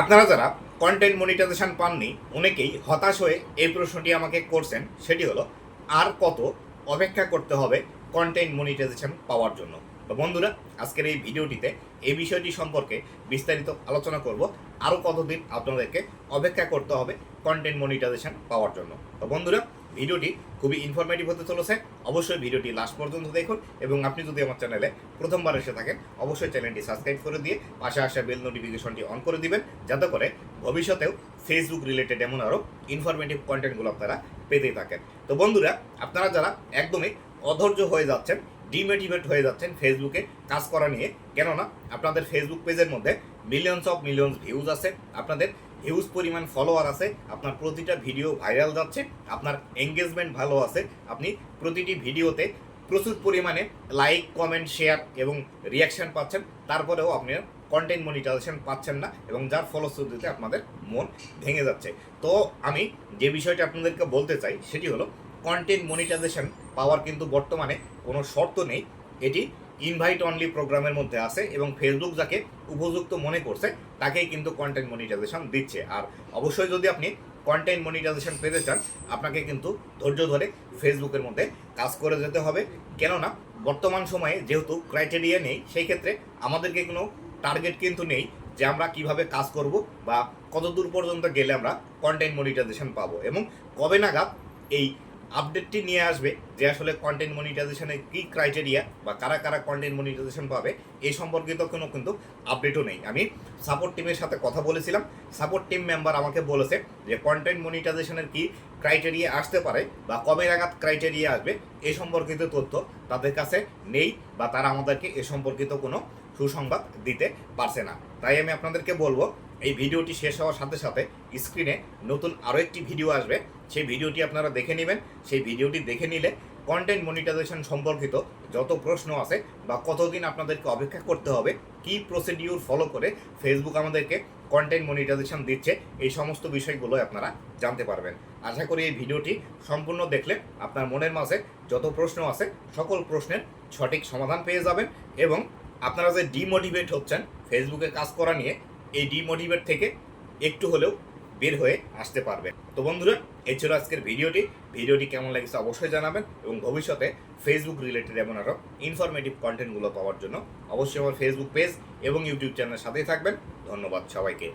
আপনারা যারা content monetization পাননি, অনেকেই হতাশ হয়ে এই প্রশ্নটি আমাকে করছেন। সেটি হলো, আর কত অপেক্ষা করতে হবে কন্টেন্ট মনিটাইজেশন পাওয়ার জন্য? তো বন্ধুরা, আজকের এই ভিডিওটিতে এই বিষয়টি সম্পর্কে বিস্তারিত আলোচনা করব। আরও কতদিন আপনাদেরকে অপেক্ষা করতে হবে কন্টেন্ট মনিটাইজেশন পাওয়ার জন্য? তো বন্ধুরা ভিডিওটি খুবই ইনফরমেটিভ হতে চলেছে। অবশ্যই ভিডিওটি লাস্ট পর্যন্ত দেখুন এবং আপনি যদি আমার চ্যানেলে প্রথমবার এসে থাকেন, অবশ্যই চ্যানেলটি সাবস্ক্রাইব করে দিয়ে পাশে আসা বেল নোটিফিকেশনটি অন করে দিবেন, যাতে করে ভবিষ্যতেও ফেসবুক রিলেটেড এমন আরও ইনফরমেটিভ কন্টেন্টগুলো আপনারা পেতে থাকেন। তো বন্ধুরা, আপনারা যারা একদমই অধৈর্য হয়ে যাচ্ছেন ডিমোটিভেট হয়ে যাচ্ছেন ফেসবুকে কাজ করা নিয়ে, কেননা আপনাদের ফেসবুক পেজের মধ্যে মিলিয়নস অফ মিলিয়নস ভিউজ আছে। আপনাদের হিউজ পরিমাণ ফলোয়ার আছে, আপনার প্রতিটা ভিডিও ভাইরাল যাচ্ছে, আপনার এঙ্গেজমেন্ট ভালো আছে, আপনি প্রতিটি ভিডিওতে প্রচুর পরিমাণে লাইক কমেন্ট শেয়ার এবং রিয়াকশন পাচ্ছেন, তারপরেও আপনি কন্টেন্ট মনিটাইজেশন পাচ্ছেন না এবং যার ফলশ্রুতিতে আপনাদের মন ভেঙে যাচ্ছে। তো আমি যে বিষয়টা আপনাদেরকে বলতে চাই, সেটি হলো কন্টেন্ট মনিটাইজেশন পাওয়ার কিন্তু বর্তমানে কোনো শর্ত নেই, এটি ইনভাইট অনলি প্রোগ্রামের মধ্যে আছে এবং ফেসবুক যাকে উপযুক্ত মনে করছে, তাকেই কিন্তু কন্টেন্ট মনিটাইজেশন দিচ্ছে। আর অবশ্যই যদি আপনি কন্টেন্ট মনিটাইজেশন পেতে চান, আপনাকে কিন্তু ধৈর্য ধরে ফেসবুকের মধ্যে কাজ করে যেতে হবে। কেননা, বর্তমান সময়ে যেহেতু ক্রাইটেরিয়া নেই, সেই ক্ষেত্রে আমাদেরকে কোনো টার্গেট কিন্তু নেই যে আমরা কীভাবে কাজ করব বা কত দূর পর্যন্ত গেলে আমরা কন্টেন্ট মনিটাইজেশন পাবো। এবং কবে নাগাদ এই আপডেটটি নিয়ে আসবে যে আসলে কন্টেন্ট মনিটাইজেশনের কী ক্রাইটেরিয়া বা কারা কারা কন্টেন্ট মনিটাইজেশন পাবে এই সম্পর্কিত কোনো কিন্তু আপডেটও নেই। আমি সাপোর্ট টিমের সাথে কথা বলেছিলাম। সাপোর্ট টিম মেম্বার আমাকে বলেছে যে কন্টেন্ট মনিটাইজেশনের কি ক্রাইটেরিয়া আসতে পারে বা কবে নাগাদ ক্রাইটেরিয়া আসবে এই সম্পর্কিত তথ্য তাদের কাছে নেই বা তারা আমাদেরকে এ সম্পর্কিত কোনো সুসংবাদ দিতে পারছে না। তাই আমি আপনাদেরকে বলব, এই ভিডিওটি শেষ হওয়ার সাথে সাথে স্ক্রিনে নতুন আরও একটি ভিডিও আসবে। সেই ভিডিওটি আপনারা দেখে নেবেন। সেই ভিডিওটি দেখে নিলে কন্টেন্ট মনিটাইজেশন সম্পর্কিত যত প্রশ্ন আছে বা কতদিন আপনাদেরকে অপেক্ষা করতে হবে, কি প্রসিডিউর ফলো করে ফেসবুক আমাদেরকে কন্টেন্ট মনিটাইজেশন দিচ্ছে, এই সমস্ত বিষয়গুলো আপনারা জানতে পারবেন। আশা করি এই ভিডিওটি সম্পূর্ণ দেখলে আপনার মনের মাঝে যত প্রশ্ন আছে, সকল প্রশ্নের সঠিক সমাধান পেয়ে যাবেন এবং আপনারা যে ডিমোটিভেট হচ্ছেন ফেসবুকে কাজ করা নিয়ে এই ডিমোটিভেট থেকে একটু হলেও বের হয়ে আসতে পারবেন তো বন্ধুরা, এই ছিল আজকের ভিডিওটি। ভিডিওটি কেমন লাগছে অবশ্যই জানাবেন এবং ভবিষ্যতে ফেসবুক রিলেটেড এমন আরও ইনফরমেটিভ কন্টেন্টগুলো পাওয়ার জন্য অবশ্যই আমার ফেসবুক পেজ এবং ইউটিউব চ্যানেলের সাথেই থাকবেন। ধন্যবাদ সবাইকে।